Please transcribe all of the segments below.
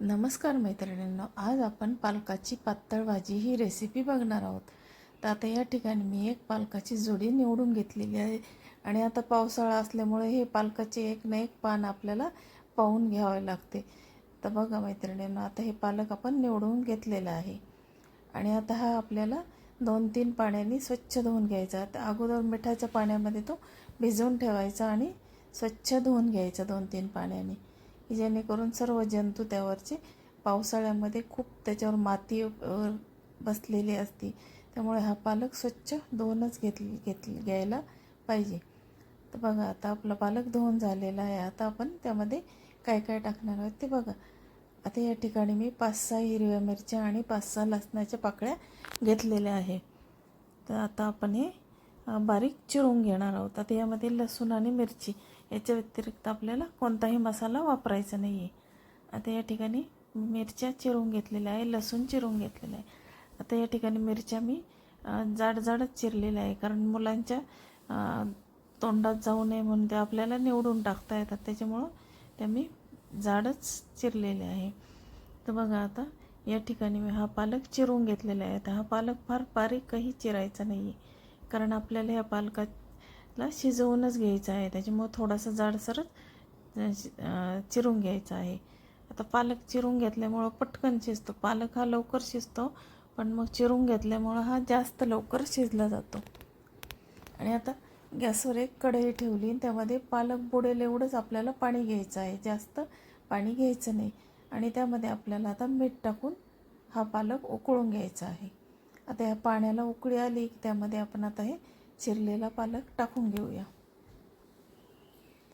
नमस्कार मैत्रिणींनो आज आपण पालकाची पातळ भाजी ही रेसिपी बघणार आहोत. तर आता या ठिकाणी मी एक पालकाची जोडी निवडून घेतलेली आहे आणि आता पावसाळा असल्यामुळे हे पालकाचे एक ना एक पान आपल्याला पाहून घ्यावे लागते. तर बघा मैत्रिणींनो आता हे पालक आपण निवडून घेतलेलं आहे. आणि आता हा आपल्याला दोन तीन पाण्याने स्वच्छ धुवून घ्यायचा. तर अगोदर मिठाच्या पाण्यामध्ये तो भिजवून ठेवायचा आणि स्वच्छ धुवून घ्यायचा दोन तीन पाण्याने. की जेणेकरून सर्व जंतू त्यावरचे पावसाळ्यामध्ये खूप त्याच्यावर माती बसलेली असते. त्यामुळे हा पालक स्वच्छ धुवूनच घेतली घेत घ्यायला पाहिजे. तर बघा आता आपला पालक धुवून झालेला आहे. आता आपण त्यामध्ये काय काय टाकणार आहोत ते बघा. आता या ठिकाणी मी पाच सहा हिरव्या मिरच्या आणि पाच सहा लसणाच्या पाकळ्या घेतलेल्या आहे. तर आता आपण हे बारीक चिरून घेणार आहोत. आता यामध्ये लसूण आणि मिरची याच्या व्यतिरिक्त आपल्याला कोणताही मसाला वापरायचा नाही आहे आता या ठिकाणी मिरच्या चिरून घेतलेल्या आहे लसूण चिरून घेतलेलं आहे. आता या ठिकाणी मिरच्या मी जाड जाडच चिरलेल्या आहे. कारण मुलांच्या तोंडात जाऊ नये म्हणून ते आपल्याला निवडून टाकता येतात. त्याच्यामुळं त्या मी जाडच चिरलेले आहे. तर बघा आता या ठिकाणी मी हा पालक चिरून घेतलेला आहे. तर हा पालक फार बारीकही चिरायचा नाही आहे कारण आपल्याला ह्या पालकाला शिजवूनच घ्यायचं आहे. त्याच्यामुळं थोडासा जाडसरच शि- चिरून घ्यायचा आहे. आता पालक चिरून घेतल्यामुळं पटकन शिजतो. पालक हा लवकर शिजतो पण मग चिरून घेतल्यामुळं हा जास्त लवकर शिजला जातो. आणि आता गॅसवर एक कढई ठेवली आणि त्यामध्ये पालक बुडेल एवढंच आपल्याला पाणी घ्यायचं आहे. जास्त पाणी घ्यायचं नाही. आणि त्यामध्ये आपल्याला आता मीठ टाकून हा पालक उकळून घ्यायचा आहे. आता या पाण्याला उकळी आली की त्यामध्ये आपण आता हे चिरलेला पालक टाकून घेऊया.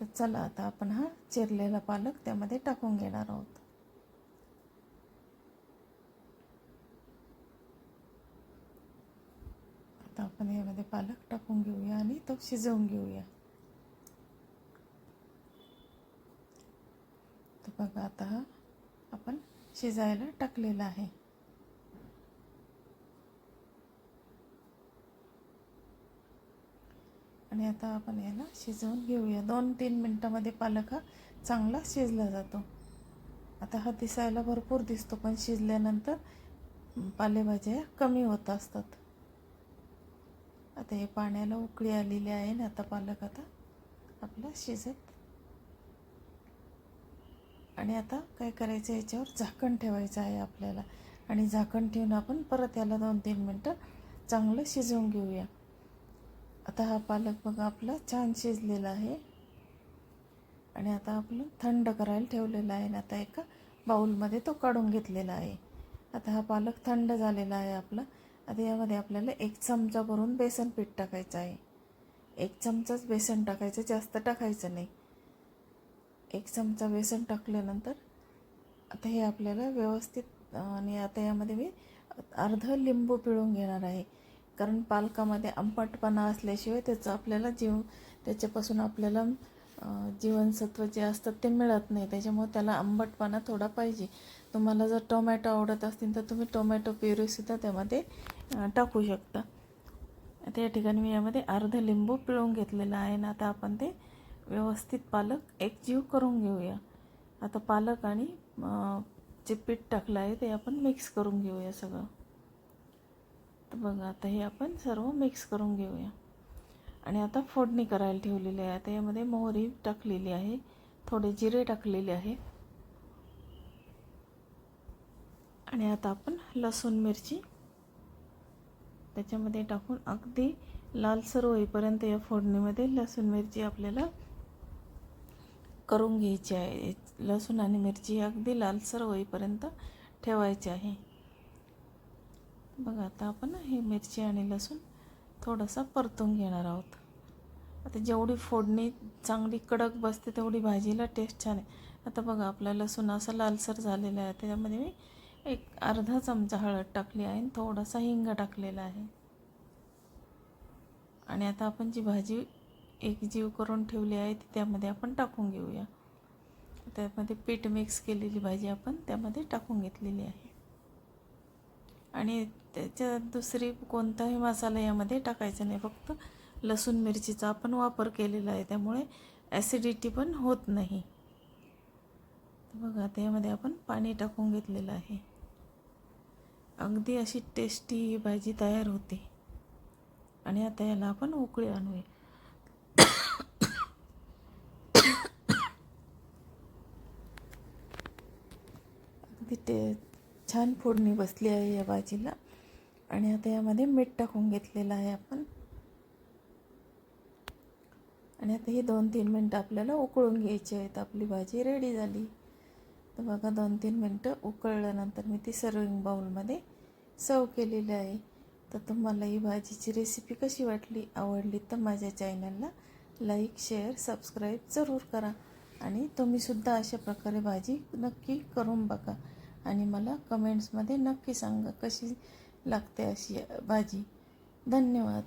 तर चला आता आपण हा चिरलेला पालक त्यामध्ये टाकून घेणार आहोत. आता आपण यामध्ये पालक टाकून घेऊया आणि तो शिजवून घेऊया. तर बघा आता हा आपण शिजायला टाकलेला आहे. आणि आता आपण याला शिजवून घेऊया. दोन तीन मिनटामध्ये पालक हा चांगला शिजला जातो. आता हा दिसायला भरपूर दिसतो पण शिजल्यानंतर पालेभाज्या कमी होत असतात. आता हे पाण्याला उकळी आलेली आहे ना आता पालक आता आपला शिजत. आणि आता काय करायचं याच्यावर झाकण ठेवायचं आहे आपल्याला. आणि झाकण ठेवून आपण परत याला दोन तीन मिनटं चांगलं शिजवून घेऊया. आता हा पालक बघा आपला छान शिजलेला आहे. आणि आता आपलं थंड करायला ठेवलेला आहे आणि आता एका बाऊलमध्ये तो काढून घेतलेला आहे. आता हा पालक थंड झालेला आहे आपला. आता यामध्ये आपल्याला एक चमचा भरून बेसन पीठ टाकायचं आहे. एक चमचाच बेसन टाकायचं जास्त टाकायचं नाही. एक चमचा बेसन टाकल्यानंतर आता हे आपल्याला व्यवस्थित आणि आता यामध्ये मी अर्ध लिंबू पिळून घेणार आहे. कारण पालकामध्ये आंबटपणा असल्याशिवाय त्याचं आपल्याला जीव त्याच्यापासून आपल्याला जीवनसत्व जे असतात ते मिळत नाही. त्याच्यामुळे त्याला आंबटपणा थोडा पाहिजे. तुम्हाला जर टोमॅटो आवडत असतील तर तुम्ही टोमॅटो प्युरीसुद्धा त्यामध्ये टाकू शकता. आता या ठिकाणी मी यामध्ये अर्ध लिंबू पिळून घेतलेलं आहे ना आता आपण ते व्यवस्थित पालक एकजीव करून घेऊया. आता पालक आणि जे पीठ टाकलं आहे ते आपण मिक्स करून घेऊया सगळं. तर बघा आता हे आपण सर्व मिक्स करून घेऊया. आणि आता फोडणी करायला ठेवलेली आहे. आता यामध्ये मोहरी टाकलेली आहे. थोडे जिरे टाकलेले आहे. आणि आता आपण लसूण मिरची त्याच्यामध्ये टाकून अगदी लालसर होईपर्यंत या फोडणीमध्ये लसूण मिरची आपल्याला करून घ्यायची आहे. लसूण आणि मिरची अगदी लालसर होईपर्यंत ठेवायची आहे. बघा आता आपण ही मिरची आणि लसूण थोडंसं परतून घेणार आहोत. आता जेवढी फोडणी चांगली कडक बसते तेवढी भाजीला टेस्ट छान आहे. आता बघा आपला लसूण असा लालसर झालेला आहे. त्याच्यामध्ये मी एक अर्धा चमचा हळद टाकली आहे आणि थोडासा हिंग टाकलेला आहे. आणि आता आपण जी भाजी एक जीव करून ठेवली आहे ती त्यामध्ये आपण टाकून घेऊया. त्यामध्ये पीठ मिक्स केलेली भाजी आपण त्यामध्ये टाकून घेतलेली आहे. आणि त्याच्यात दुसरी कोणताही मसाला यामध्ये टाकायचा नाही. फक्त लसूण मिरचीचा आपण वापर केलेला आहे. त्यामुळे ॲसिडिटी पण होत नाही. बघा त्यामध्ये आपण पाणी टाकून घेतलेलं आहे. अगदी अशी टेस्टी ही भाजी तयार होते. आणि आता याला आपण उकळी आणूया. अगदी टे छान फोडणी बसली आहे या भाजीला. आणि आता यामध्ये मीठ टाकून घेतलेलं आहे आपण. आणि आता ही दोन तीन मिनटं आपल्याला उकळून घ्यायची आहेत. आपली भाजी रेडी झाली. तर बघा दोन तीन मिनटं उकळल्यानंतर मी ती सर्विंग बाउलमध्ये सर्व केलेली आहे. तर तुम्हाला ही भाजीची रेसिपी कशी वाटली आवडली तर माझ्या चॅनलला लाईक शेअर सबस्क्राईब जरूर करा. आणि तुम्हीसुद्धा अशा प्रकारे भाजी नक्की करून बघा. आणि मला कमेंट्समध्ये नक्की सांगा कशी लागते अशी भाजी. धन्यवाद.